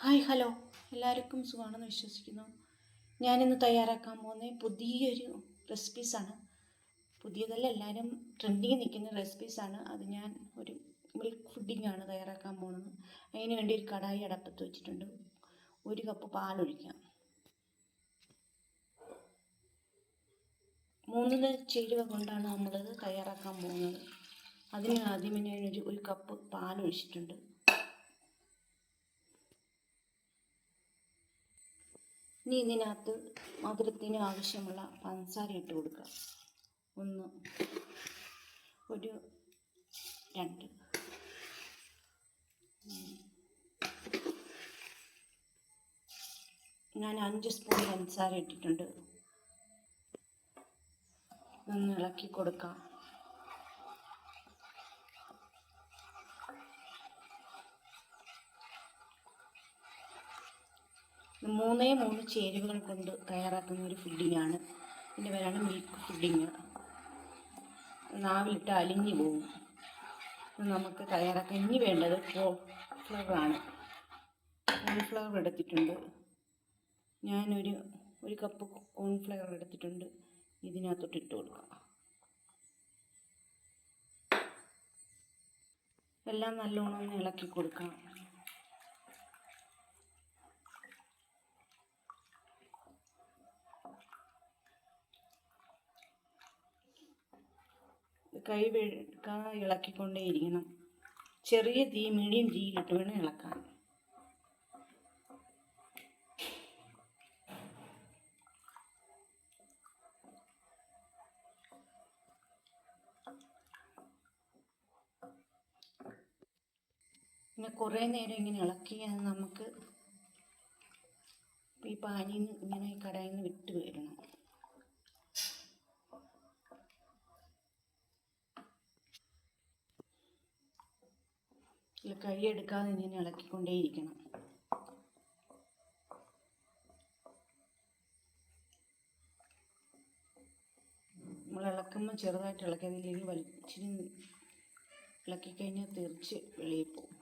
Hi hello. എല്ലാവർക്കും സുഖമാണെന്ന് വിശ്വസിക്കുന്നു. ഞാനിന്ന് തയ്യാറാക്കാൻ പോകുന്ന പുതിയൊരു റെസിപ്പീസാണ് പുതിയതല്ല എല്ലാവരും ട്രെൻഡിങ് നിൽക്കുന്ന റെസിപ്പീസാണ് അത് ഞാൻ ഒരു മിൽക്ക് ഫുഡിങ്ങാണ് തയ്യാറാക്കാൻ പോകുന്നത്. അതിന് വേണ്ടി ഒരു കടായി അടപ്പത്ത് വെച്ചിട്ടുണ്ട്. ഒരു കപ്പ് പാലൊഴിക്കാം. മൂന്ന് ചേരുവ കൊണ്ടാണ് നമ്മളത് തയ്യാറാക്കാൻ പോകുന്നത്. അതിന് ആദ്യമേ ഞാനൊരു ഒരു കപ്പ് പാലൊഴിച്ചിട്ടുണ്ട്. ഇനി ഇതിനകത്ത് മധുരത്തിന് ആവശ്യമുള്ള പഞ്ചസാര ഇട്ട് കൊടുക്കുക ഒന്ന് ഒരു രണ്ട്. ഞാൻ അഞ്ച് സ്പൂൺ പഞ്ചസാര ഇട്ടിട്ടുണ്ട്. ഒന്ന് ഇളക്കി കൊടുക്കാം. മൂന്നേ മൂന്ന് ചേരുവകൾ കൊണ്ട് തയ്യാറാക്കുന്ന ഒരു ഫുഡിങ്ങാണ്. ഇതിന്റെ പേരാണ് മിൽക്ക് ഫുഡിങ്. നാവിലിട്ട് അലിഞ്ഞു പോകും നമുക്ക് തയ്യാറാക്കാൻ ഇനി വേണ്ടത് കോൺഫ്ലവറാണ് കോൺഫ്ലവർ എടുത്തിട്ടുണ്ട്. ഞാനൊരു ഒരു കപ്പ് കോൺഫ്ലവർ എടുത്തിട്ടുണ്ട്. ഇതിനകത്തോട്ട് ഇട്ട് കൊടുക്കാം. എല്ലാം നല്ലോണം ഒന്ന് ഇളക്കി കൊടുക്കാം. കൈ വെക്കാതെ ഇളക്കിക്കൊണ്ടേയിരിക്കണം ചെറിയ തീ മീഡിയം തീയിലിട്ട് വേണം ഇളക്കാൻ. പിന്നെ കുറേ നേരം ഇങ്ങനെ ഇളക്കിയാൽ നമുക്ക് ഈ പാനീന്ന് ഇങ്ങനെ കടയിൽ നിന്ന് വിട്ട് വരണം. ഇതിൽ എടുക്കാതെ ഇങ്ങനെ ഇളക്കിക്കൊണ്ടേയിരിക്കണം. നമ്മൾ ഇളക്കുമ്പോൾ ചെറുതായിട്ട് ഇളക്കിയതില്ലെങ്കിൽ വലിച്ചിരി ഇളക്കി കഴിഞ്ഞാൽ തെറിച്ച് വെളിയിൽ പോകും.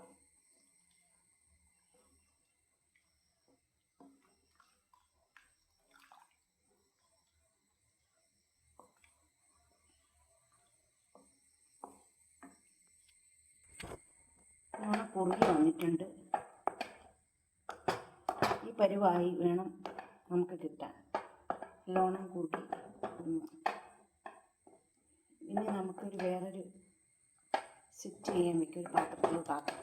കുറുകി വന്നിട്ടുണ്ട്. ഈ പരുവായി വേണം നമുക്ക് കിട്ടാൻ. ലോണം വന്നു. ഇനി നമുക്കൊരു വേറൊരു സെറ്റ് ചെയ്യാൻ വയ്ക്കും ഒരു പാത്രം.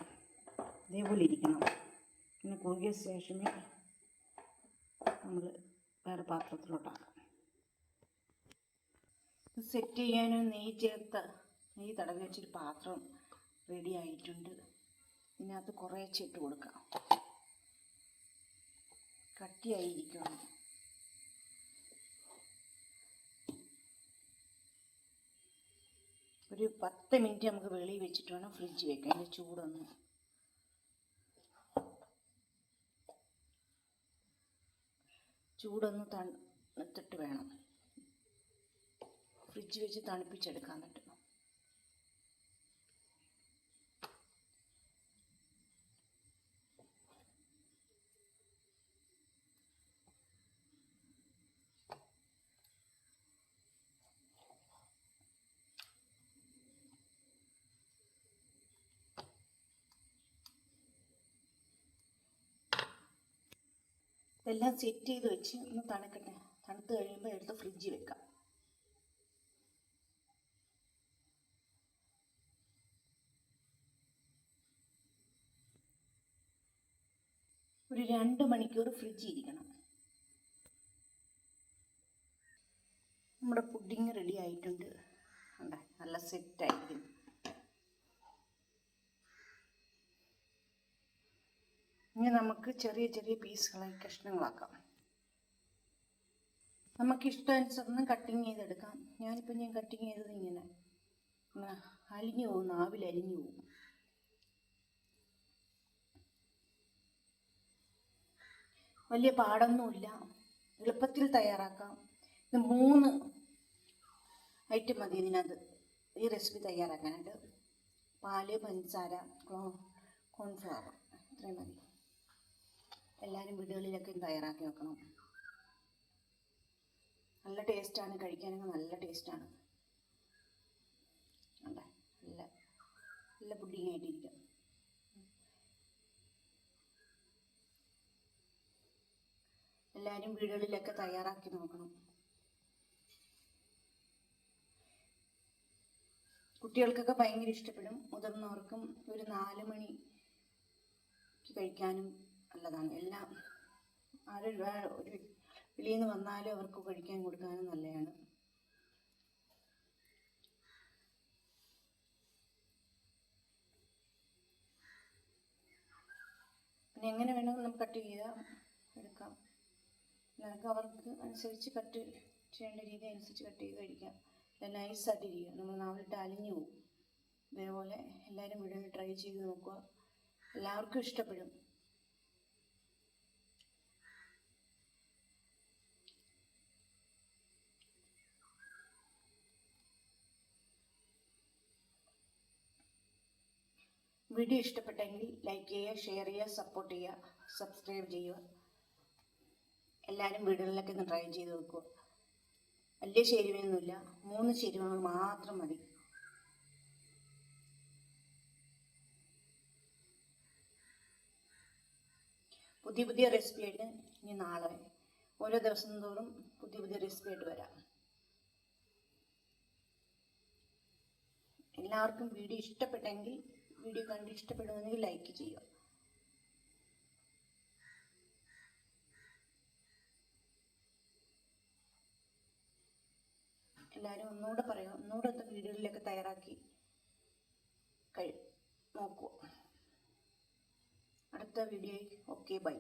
ഇതേപോലെ ഇരിക്കണം. പിന്നെ കുറുകിയ ശേഷമേ നമ്മൾ വേറെ പാത്രത്തിലോട്ടാക്കാം സെറ്റ് ചെയ്യാനും നെയ്യ് ചേർത്ത് നെയ്യ് തടവി വെച്ചൊരു പാത്രം റെഡി ആയിട്ടുണ്ട്. ഇതിനകത്ത് കുറേശ്ശെ ചിട്ട് കൊടുക്കാം. കട്ടിയായിരിക്കണം. ഒരു പത്ത് മിനിറ്റ് നമുക്ക് വെളിയിൽ വെച്ചിട്ട് വേണം ഫ്രിഡ്ജ് വെക്കാൻ. അതിന്റെ ചൂടൊന്ന്. ചൂടൊന്ന് തണുത്തിട്ട് വേണം. ഫ്രിഡ്ജ് വെച്ച് തണുപ്പിച്ചെടുക്കാൻ പറ്റും. ഇതെല്ലാം സെറ്റ് ചെയ്ത് വെച്ച് ഒന്ന് തണുക്കട്ടെ. തണുത്ത് കഴിയുമ്പോൾ എടുത്ത് ഫ്രിഡ്ജിൽ വെക്കാം. ഒരു രണ്ട് മണിക്കൂർ ഫ്രിഡ്ജിൽ ഇരിക്കണം. നമ്മുടെ പുഡിങ് റെഡി ആയിട്ടുണ്ട്. ഉണ്ട് നല്ല സെറ്റായിരിക്കുന്നു ഇനി നമുക്ക് ചെറിയ ചെറിയ പീസുകളായി കഷ്ണങ്ങളാക്കാം. നമുക്ക് ഇഷ്ടാനുസരണം കട്ടിങ് ചെയ്തെടുക്കാം. ഞാനിപ്പോൾ ഞാൻ കട്ടിങ് ചെയ്തത് ഇങ്ങനെ. അലിഞ്ഞു പോകും നാവിൽ അലിഞ്ഞു പോകും. വലിയ പാടൊന്നുമില്ല. എളുപ്പത്തിൽ തയ്യാറാക്കാം. ഇത് മൂന്ന് ഐറ്റം മതി ഇതിനകത്ത്. ഈ റെസിപ്പി തയ്യാറാക്കാനായിട്ട്. പാൽ പഞ്ചസാര കോൺഫ്ലവർ ഇത്രയും മതി. എല്ലാവരും വീടുകളിലൊക്കെ തയ്യാറാക്കി വെക്കണം. നല്ല ടേസ്റ്റാണ് കഴിക്കാനൊക്കെ നല്ല ടേസ്റ്റാണ് ഉണ്ട് നല്ല നല്ല പുഡിങ് ആയിട്ടിരിക്കും എല്ലാവരും വീടുകളിലൊക്കെ തയ്യാറാക്കി നോക്കണം. കുട്ടികൾക്കൊക്കെ ഭയങ്കര ഇഷ്ടപ്പെടും. മുതിർന്നവർക്കും ഒരു നാല് മണി കഴിക്കാനും നല്ലതാണ്. എല്ലാം ആരും ഒരു വെളിയിൽ നിന്ന് വന്നാലും അവർക്ക് കഴിക്കാൻ കൊടുക്കാനും നല്ലതാണ്. പിന്നെ എങ്ങനെ വേണമെങ്കിലും നമുക്ക് കട്ട് ചെയ്യാം എടുക്കാം. നമുക്ക് അവർക്ക് അനുസരിച്ച് കട്ട് ചെയ്യേണ്ട രീതി അനുസരിച്ച് കട്ട് ചെയ്ത് കഴിക്കാം. നൈസായിട്ട് ഇരിക്കുക നമ്മൾ നാവിലിട്ട് അലിഞ്ഞു പോകും. ഇതേപോലെ എല്ലാവരും വീടുകളിൽ ട്രൈ ചെയ്ത് നോക്കുക. എല്ലാവർക്കും ഇഷ്ടപ്പെടും. വീഡിയോ ഇഷ്ടപ്പെട്ടെങ്കിൽ ലൈക്ക് ചെയ്യുക ഷെയർ ചെയ്യുക സപ്പോർട്ട് ചെയ്യുക സബ്സ്ക്രൈബ് ചെയ്യുക. എല്ലാവരും വീടുകളിലൊക്കെ ഒന്ന് ട്രൈ ചെയ്ത് നോക്കുക. വലിയ ചേരുവയൊന്നുമില്ല മൂന്ന് ചേരുവകൾ മാത്രം മതി. പുതിയ പുതിയ റെസിപ്പി ആയിട്ട് ഇനി നാളെ ഓരോ ദിവസം തോറും പുതിയ പുതിയ റെസിപ്പി ആയിട്ട് വരാം. എല്ലാവർക്കും വീഡിയോ ഇഷ്ടപ്പെട്ടെങ്കിൽ വീഡിയോ കണ്ട് ഇഷ്ടപ്പെടുമെങ്കിൽ ലൈക്ക് ചെയ്യുക. എല്ലാവരും ഒന്നുകൂടെ പറയാം. ഒന്നുകൂടെ ഒന്ന് വീഡിയോയിലൊക്കെ തയ്യാറാക്കി കഴി നോക്കുക. അടുത്ത വീഡിയോയിൽ ഓക്കെ ബൈ